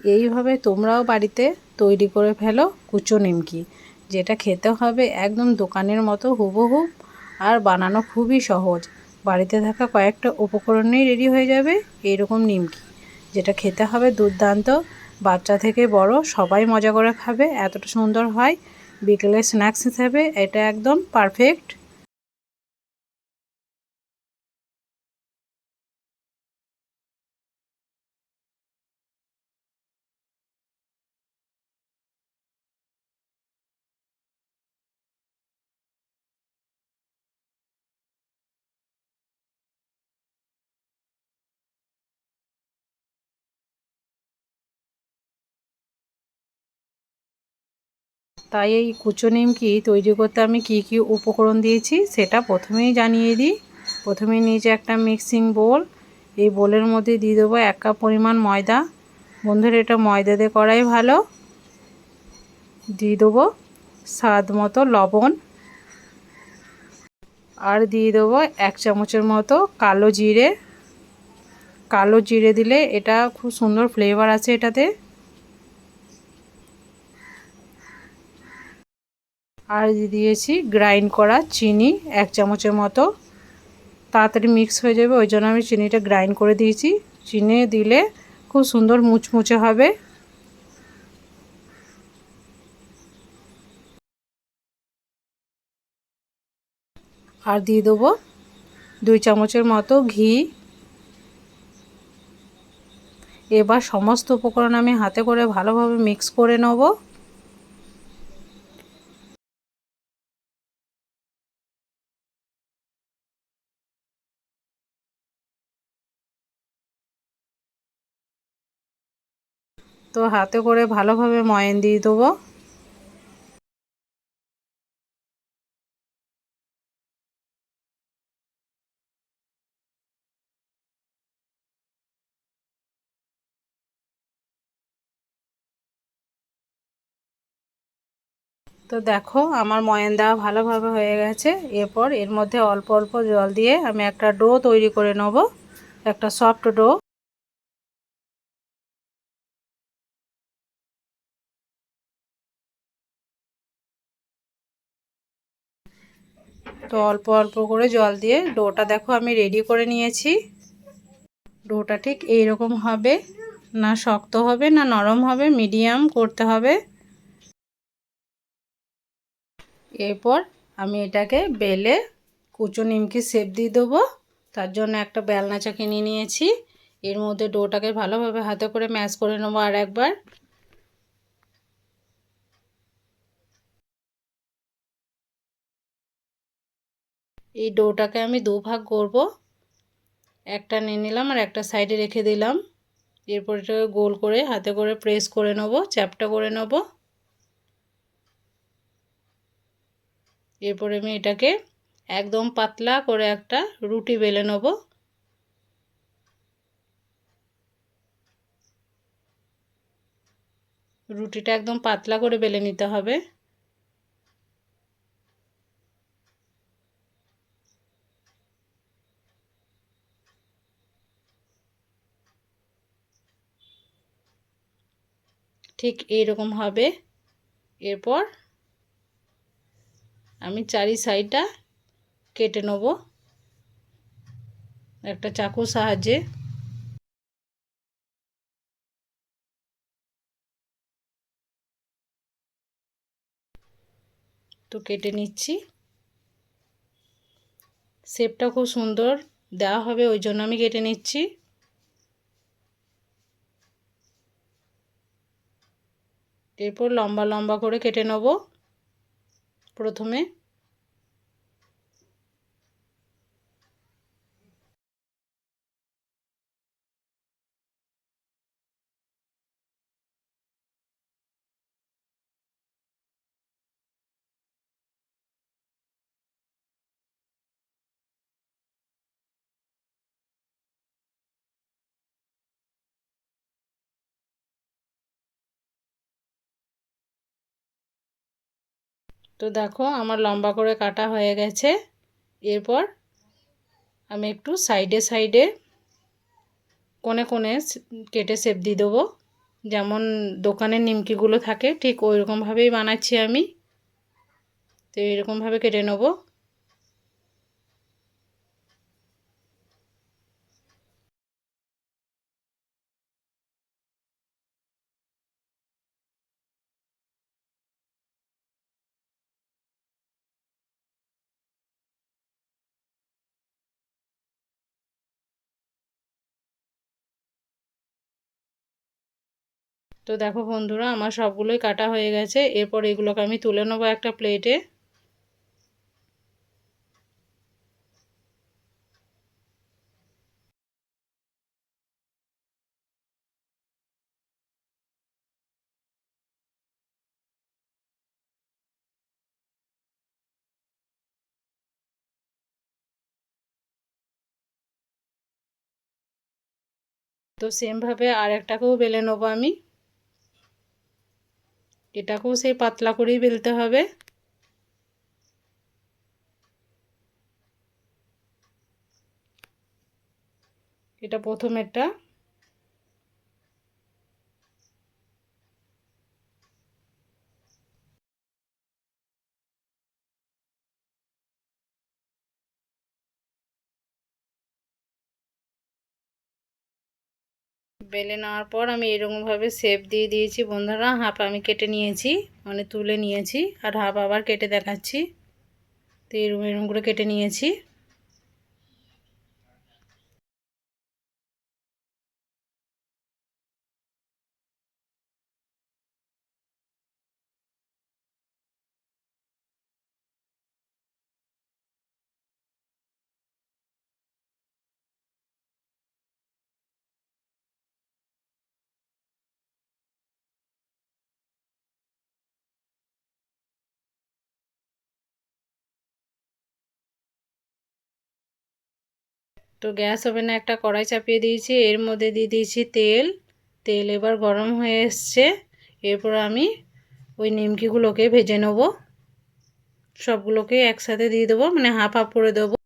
এইভাবে তোমরাও বাড়িতে তৈরি করে ফেলো কুচো নিমকি, যেটা খেতে হবে একদম দোকানের মতো হুবহু আর বানানো খুবই সহজ। বাড়িতে থাকা কয়েকটা উপকরণেই রেডি হয়ে যাবে এইরকম নিমকি, যেটা খেতে হবে দুর্দান্ত। বাচ্চা থেকে বড় সবাই মজা করে খাবে, এতটা সুন্দর হয়। বিকেলের স্ন্যাক্স হিসেবে এটা একদম পারফেক্ট। তাই এই কুচো নিমকি তৈরি করতে আমি কি কি উপকরণ দিয়েছি সেটা প্রথমেই জানিয়ে দিই। প্রথমেই নিয়েছি একটা মিক্সিং বোল। এই বোলের মধ্যে দিয়ে দেবো এক কাপ পরিমাণ ময়দা। বন্ধুরা, এটা ময়দা দিয়ে করাই ভালো। দিয়ে দেবো স্বাদ মতো লবণ। আর দিয়ে দেবো এক চামচের মতো কালো জিরে। কালো জিরে দিলে এটা খুব সুন্দর ফ্লেভার আছে এটাতে। আর দিয়েছি গ্রাইন্ড করা চিনি এক চামচের মতো। তাড়াতাড়ি মিক্স হয়ে যাবে, ওই জন্য আমি চিনিটা গ্রাইন্ড করে দিয়েছি। চিনি দিলে খুব সুন্দর মুচমুচে হবে। আর দিয়ে দেবো দুই চামচের মতো ঘি। এবার সমস্ত উপকরণ আমি হাতে করে ভালোভাবে মিক্স করে নেব। তো হাতে করে ভালোভাবে ময়ন দিয়ে দেবো। তো দেখো, আমার ময়ান দেওয়া ভালোভাবে হয়ে গেছে। এরপর এর মধ্যে অল্প অল্প জল দিয়ে আমি একটা ডো তৈরি করে নেব, একটা সফট ডো। তো অল্প অল্প করে জল দিয়ে ডোটা দেখো আমি রেডি করে নিয়েছি। ডোটা ঠিক এইরকম হবে। না শক্ত হবে, না নরম হবে মিডিয়াম করতে হবে। এরপর আমি এটাকে বেলে কুচো নিমকি সেপ দিয়ে দেবো। তার জন্য একটা বেলনা চাকি নিয়ে নিয়েছি। এর মধ্যে ডোটাকে ভালোভাবে হাতে করে ম্যাশ করে নেব আর একবার এই ডোটাকে আমি দুভাগ করব। একটা নিয়ে নিলাম আর একটা সাইডে রেখে দিলাম। এরপর এটাকে গোল করে হাতে করে প্রেস করে নেব, চ্যাপটা করে নেব। এরপরে আমি এটাকে একদম পাতলা করে একটা রুটি বেলে নেব। রুটিটা একদম পাতলা করে বেলে নিতে হবে। ঠিক এইরকম হবে। এরপর আমি চারি সাইডটা কেটে নেব। একটা চাকুর সাহায্যে। তো কেটে নিচ্ছি। শেপটা খুব সুন্দর দেওয়া হবে, ওই জন্য আমি কেটে নিচ্ছি। এরপর লম্বা লম্বা করে কেটে নেব প্রথমে। তো দেখো আমার লম্বা করে কাটা হয়ে গেছে। এরপর আমি একটু সাইডে সাইডে কোণে কোণে কেটে সেপ দিয়ে দেবো। যেমন দোকানের নিমকিগুলো থাকে, ঠিক ওইরকমভাবেই বানাচ্ছি আমি। তো এরকমভাবে কেটে নেব। তো দেখো বন্ধুরা, আমার সবগুলোই কাটা হয়ে গেছে। এরপর এগুলোকে আমি তুলে নেব একটা প্লেটে। তো সেমভাবে আর একটাকেও বেলে নেব আমি। এটাকেও সেই পাতলা করেই বেলতে হবে। এটা প্রথমেরটা বেলে নেওয়ার পর আমি এরকমভাবে শেপ দিয়ে দিয়েছি বন্ধুরা। হাফ আমি কেটে নিয়েছি মানে তুলে নিয়েছি, আর হাফ আবার কেটে দেখাচ্ছি। তো এরকম এরকম করে কেটে নিয়েছি। তো গ্যাস ওভেনে একটা কড়াই চাপিয়ে দিয়েছি, এর মধ্যে দিয়ে দিয়েছি তেল। তেল এবার গরম হয়ে এসছে, এরপর আমি ওই নিমকিগুলোকে ভেজে নেব। সবগুলোকে একসাথে দিয়ে দেবো মানে হাফ হাফ করে দেবো।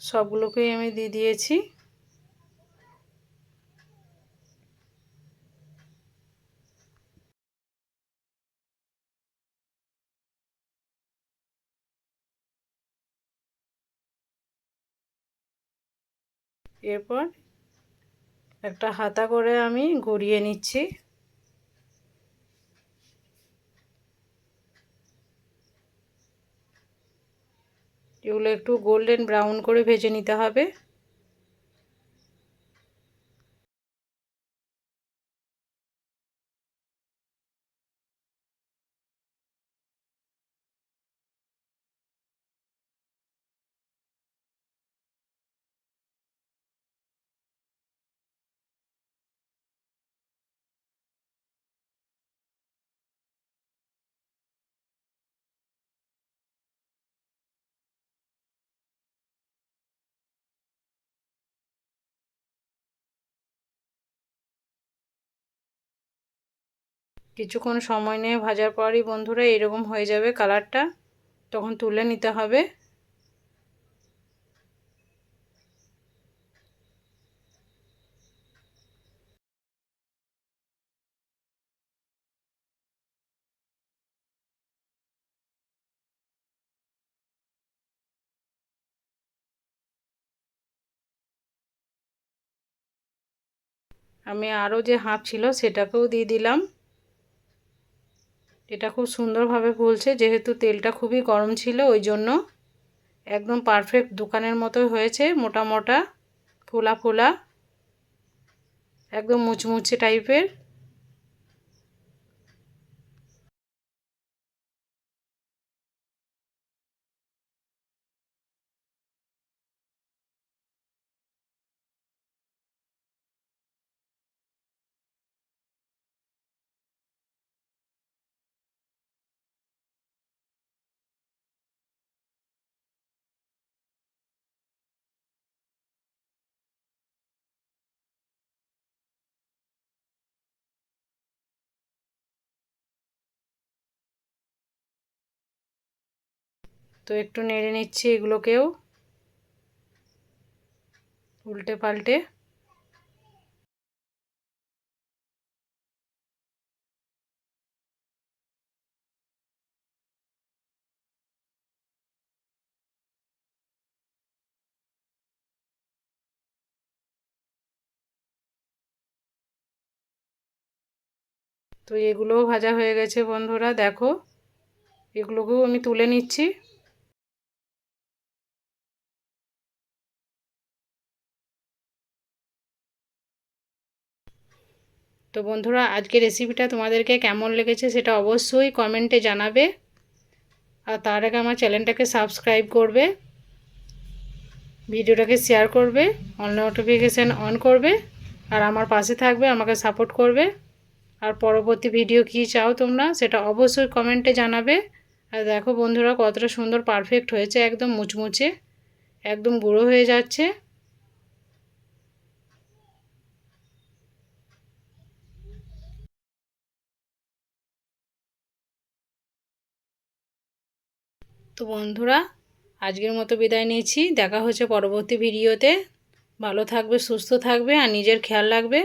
সবগুলোকেই আমি দিয়ে দিয়েছি। এরপর একটা হাতা করে আমি গড়িয়ে নিচ্ছি। এগুলো একটু গোল্ডেন ব্রাউন করে ভেজে নিতে হবে। কিছুক্ষণ সময় নিয়ে ভাজার পরই, বন্ধুরা, এরকম হয়ে যাবে কালারটা। তখন তুলে নিতে হবে। আমি আরও যে হাফ ছিল, সেটাকেও দিয়ে দিলাম। এটা খুব সুন্দরভাবে ফুলছে, যেহেতু তেলটা খুবই গরম ছিল, ওই জন্য একদম পারফেক্ট দোকানের মতোই হয়েছে, মোটা মোটা, ফোলা ফোলা, একদম মুচমুচে টাইপের তো একটু নেড়ে নিচ্ছি এগুলোকেও। উল্টে পাল্টে। তো এগুলোও ভাজা হয়ে গেছে বন্ধুরা, দেখো। এগুলোকেও আমি তুলে নিচ্ছি। তো বন্ধুরা, আজকের রেসিপিটা তোমাদেরকে কেমন লেগেছে সেটা অবশ্যই কমেন্টে জানাবে। আর তার আগে আমার চ্যানেলটাকে সাবস্ক্রাইব করবে ভিডিওটাকে শেয়ার করবে অন নোটিফিকেশান অন করবে, আর আমার পাশে থাকবে, আমাকে সাপোর্ট করবে। আর পরবর্তী ভিডিও কী চাও তোমরা সেটা অবশ্যই কমেন্টে জানাবে। আর দেখো বন্ধুরা, কতটা সুন্দর পারফেক্ট হয়েছে, একদম মুচমুচে, একদম গুঁড়ো হয়ে যাচ্ছে। তো বন্ধুরা, আজকের মতো বিদায় নিয়েছি। দেখা হচ্ছে পরবর্তী ভিডিওতে। ভালো থাকবে, সুস্থ থাকবে, আর নিজের খেয়াল রাখবে।